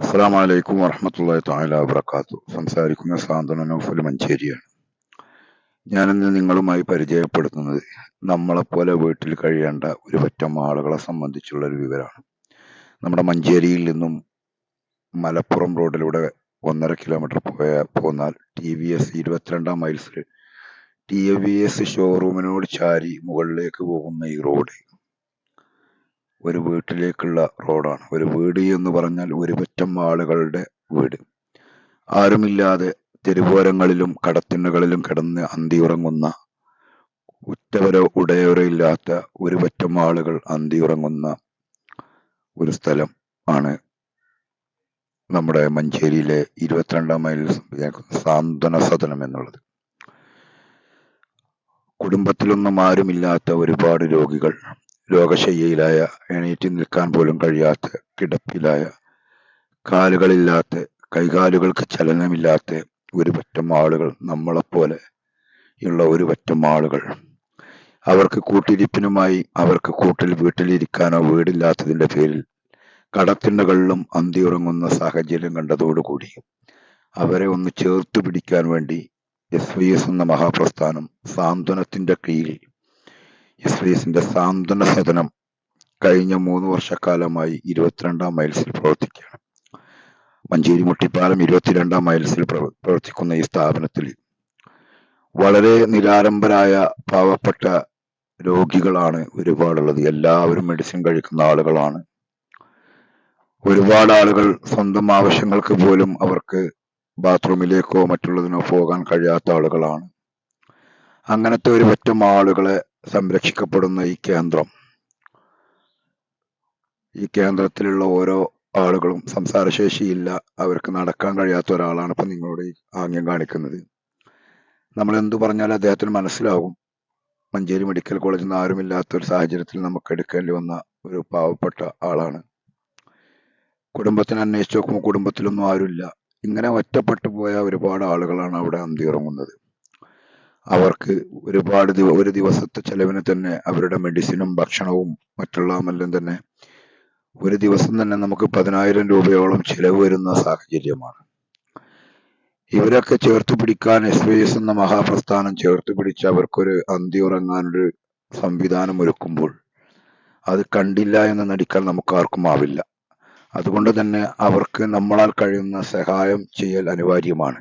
അസ്സാം വലൈക്കും വറഹമത്തല്ലാ താല വബർക്കാത്തു സംസാരിക്കുന്ന സാന്ത്വന നൗഫൽ മഞ്ചേരിയാണ്. ഞാനിന്ന് നിങ്ങളുമായി പരിചയപ്പെടുത്തുന്നത് നമ്മളെപ്പോലെ വീട്ടിൽ കഴിയേണ്ട ഒരു പറ്റം ആളുകളെ സംബന്ധിച്ചുള്ള ഒരു വിവരമാണ് നമ്മുടെ മഞ്ചേരിയിൽ നിന്നും മലപ്പുറം റോഡിലൂടെ ഒന്നര കിലോമീറ്റർ പോയ പോന്നാൽ ടി വി എസ് ഇരുപത്തിരണ്ടാം മൈൽസിൽ ടി വി എസ് ഷോറൂമിനോട് ചാരി മുകളിലേക്ക് പോകുന്ന ഈ റോഡ് ഒരു വീട്ടിലേക്കുള്ള റോഡാണ്. ഒരു വീട് എന്ന് പറഞ്ഞാൽ ഒരു പറ്റം ആളുകളുടെ വീട്. ആരുമില്ലാതെ തെരുവോരങ്ങളിലും കടത്തിണ്ണകളിലും കിടന്ന് അന്തിയുറങ്ങുന്ന ഉറ്റവരോ ഉടയവരോ ഇല്ലാത്ത ഒരു പറ്റം ആളുകൾ അന്തിയുറങ്ങുന്ന ഒരു സ്ഥലം ആണ് നമ്മുടെ മഞ്ചേരിയിലെ ഇരുപത്തിരണ്ടാം മൈൽ സാന്ത്വന സദനം എന്നുള്ളത്. കുടുംബത്തിലൊന്നും ആരുമില്ലാത്ത ഒരുപാട് രോഗികൾ രോഗശയ്യയിലായ എണീറ്റ് നിൽക്കാൻ പോലും കഴിയാത്ത കിടപ്പിലായ കാലുകളില്ലാത്ത കൈകാലുകൾക്ക് ചലനമില്ലാത്ത ഒരു പറ്റം ആളുകൾ നമ്മളെപ്പോലെ ഉള്ള ഒരു പറ്റം ആളുകൾ. അവർക്ക് കൂട്ടിരിപ്പിനുമായി അവർക്ക് കൂട്ടിൽ വീട്ടിലിരിക്കാനോ വീടില്ലാത്തതിന്റെ പേരിൽ കടത്തിണ്ടകളിലും അന്തിയുറങ്ങുന്ന സാഹചര്യം കണ്ടതോടുകൂടി അവരെ ഒന്ന് ചേർത്ത് പിടിക്കാൻ വേണ്ടി എസ് വി എസ് എന്ന മഹാപ്രസ്ഥാനം സാന്ത്വനത്തിന്റെ കീഴിൽ എസിന്റെ സാന്ത്വന സദനം കഴിഞ്ഞ മൂന്ന് വർഷക്കാലമായി ഇരുപത്തിരണ്ടാം മൈൽസിൽ പ്രവർത്തിക്കുകയാണ്. മഞ്ചേരി മുട്ടിപ്പാലം ഇരുപത്തിരണ്ടാം മൈൽസിൽ പ്രവർത്തിക്കുന്ന ഈ സ്ഥാപനത്തിൽ വളരെ നിരാരംഭരായ പാവപ്പെട്ട രോഗികളാണ് ഒരുപാടുള്ളത്. എല്ലാവരും മെഡിസിൻ കഴിക്കുന്ന ആളുകളാണ്. ഒരുപാട് ആളുകൾ സ്വന്തം ആവശ്യങ്ങൾക്ക് പോലും അവർക്ക് ബാത്റൂമിലേക്കോ മറ്റുള്ളതിനോ പോകാൻ കഴിയാത്ത ആളുകളാണ്. അങ്ങനത്തെ ഒരു പറ്റം ആളുകളെ സംരക്ഷിക്കപ്പെടുന്ന ഈ കേന്ദ്രം. ഈ കേന്ദ്രത്തിലുള്ള ഓരോ ആളുകളും സംസാരശേഷിയില്ല. അവർക്ക് നടക്കാൻ കഴിയാത്ത ഒരാളാണ് ഇപ്പൊ നിങ്ങളോട് ആംഗ്യം കാണിക്കുന്നത്. നമ്മൾ എന്തു പറഞ്ഞാലും അദ്ദേഹത്തിന് മനസ്സിലാകും. മഞ്ചേരി മെഡിക്കൽ കോളേജിൽ നിന്ന് ആരുമില്ലാത്ത ഒരു സാഹചര്യത്തിൽ നമുക്ക് എടുക്കേണ്ടി വന്ന ഒരു പാവപ്പെട്ട ആളാണ്. കുടുംബത്തിന് അന്വേഷിച്ച് നോക്കുമ്പോൾ കുടുംബത്തിലൊന്നും ആരുമില്ല. ഇങ്ങനെ ഒറ്റപ്പെട്ടു പോയ ഒരുപാട് ആളുകളാണ് അവിടെ അന്തിയിറങ്ങുന്നത്. അവർക്ക് ഒരുപാട് ഒരു ദിവസത്തെ ചെലവിന് തന്നെ അവരുടെ മെഡിസിനും ഭക്ഷണവും മറ്റുള്ളതുമെല്ലാം തന്നെ ഒരു ദിവസം തന്നെ നമുക്ക് പതിനായിരം രൂപയോളം ചിലവ് വരുന്ന സാഹചര്യമാണ്. ഇവരൊക്കെ ചേർത്ത് പിടിക്കാൻ എസ് വി എസ് എന്ന മഹാപ്രസ്ഥാനം ചേർത്ത് പിടിച്ച് അവർക്കൊരു അന്തി ഉറങ്ങാനൊരു സംവിധാനം ഒരുക്കുമ്പോൾ അത് കണ്ടില്ല എന്ന് നടിക്കാൻ നമുക്ക് ആർക്കും ആവില്ല. അതുകൊണ്ട് തന്നെ അവർക്ക് നമ്മളാൽ കഴിയുന്ന സഹായം ചെയ്യൽ അനിവാര്യമാണ്.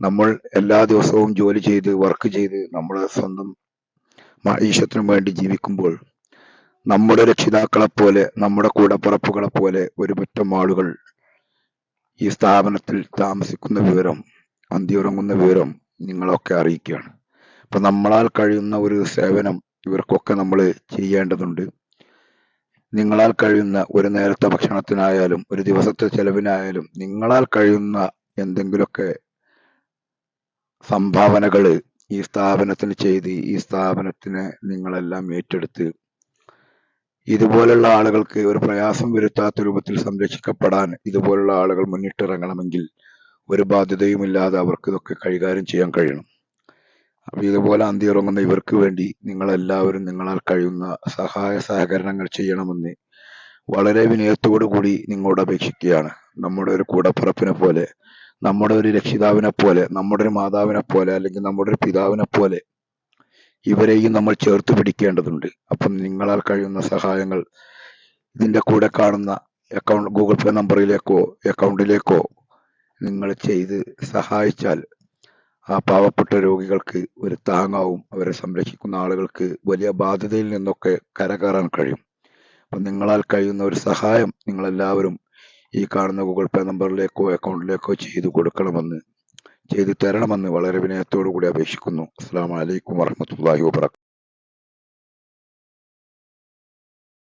നമ്മൾ എല്ലാ ദിവസവും ജോലി ചെയ്ത് വർക്ക് ചെയ്ത് നമ്മുടെ സ്വന്തം ഈശത്തിനും വേണ്ടി ജീവിക്കുമ്പോൾ നമ്മുടെ രക്ഷിതാക്കളെ പോലെ നമ്മുടെ കൂടപ്പുറപ്പുകളെ പോലെ ഒരു പറ്റം ആളുകൾ ഈ സ്ഥാപനത്തിൽ താമസിക്കുന്ന വിവരം അന്തിയുറങ്ങുന്ന വിവരം നിങ്ങളൊക്കെ അറിയിക്കുകയാണ്. അപ്പൊ നമ്മളാൽ കഴിയുന്ന ഒരു സേവനം ഇവർക്കൊക്കെ നമ്മൾ ചെയ്യേണ്ടതുണ്ട്. നിങ്ങളാൽ കഴിയുന്ന ഒരു നേരത്തെ ഭക്ഷണത്തിനായാലും ഒരു ദിവസത്തെ ചെലവിനായാലും നിങ്ങളാൽ കഴിയുന്ന എന്തെങ്കിലുമൊക്കെ സംഭാവനകൾ ഈ സ്ഥാപനത്തിന് ചെയ്ത് ഈ സ്ഥാപനത്തിനെ നിങ്ങളെല്ലാം ഏറ്റെടുത്ത് ഇതുപോലുള്ള ആളുകൾക്ക് ഒരു പ്രയാസം വരുത്താത്ത രൂപത്തിൽ സംരക്ഷിക്കപ്പെടാൻ ഇതുപോലുള്ള ആളുകൾ മുന്നിട്ടിറങ്ങണമെങ്കിൽ ഒരു ബാധ്യതയുമില്ലാതെ അവർക്ക് ഇതൊക്കെ കൈകാര്യം ചെയ്യാൻ കഴിയണം. അപ്പൊ ഇതുപോലെ അന്തിയിറങ്ങുന്ന ഇവർക്ക് വേണ്ടി നിങ്ങളെല്ലാവരും നിങ്ങളാൽ കഴിയുന്ന സഹായ സഹകരണങ്ങൾ ചെയ്യണമെന്ന് വളരെ വിനയത്തോടു കൂടി നിങ്ങളോട് അപേക്ഷിക്കുകയാണ്. നമ്മുടെ ഒരു കൂടപ്പിറപ്പിനെ പോലെ നമ്മുടെ ഒരു രക്ഷിതാവിനെ പോലെ നമ്മുടെ ഒരു മാതാവിനെ പോലെ അല്ലെങ്കിൽ നമ്മുടെ ഒരു പിതാവിനെ പോലെ ഇവരെയും നമ്മൾ ചേർത്ത് പിടിക്കേണ്ടതുണ്ട്. അപ്പം നിങ്ങളാൽ കഴിയുന്ന സഹായങ്ങൾ ഇതിന്റെ കൂടെ കാണുന്ന അക്കൗണ്ട് ഗൂഗിൾ പേ നമ്പറിലേക്കോ അക്കൗണ്ടിലേക്കോ നിങ്ങൾ ചെയ്ത് സഹായിച്ചാൽ ആ പാവപ്പെട്ട രോഗികൾക്ക് ഒരു താങ്ങാവും അവരെ സംരക്ഷിക്കുന്ന ആളുകൾക്ക് വലിയ ബാധ്യതയിൽ നിന്നൊക്കെ കരകയറാൻ കഴിയും. അപ്പം നിങ്ങളാൽ കഴിയുന്ന ഒരു സഹായം നിങ്ങളെല്ലാവരും ഈ കാണുന്ന ഗൂഗിൾ പേ നമ്പറിലേക്കോ അക്കൗണ്ടിലേക്കോ ചെയ്തു കൊടുക്കണമെന്ന് ചെയ്തു തരണമെന്ന് വളരെ വിനയത്തോടു കൂടി അപേക്ഷിക്കുന്നു. അസ്സാം വലൈക്കും വാഹമത്തല്ലാഹി വാബർക്കാത്തു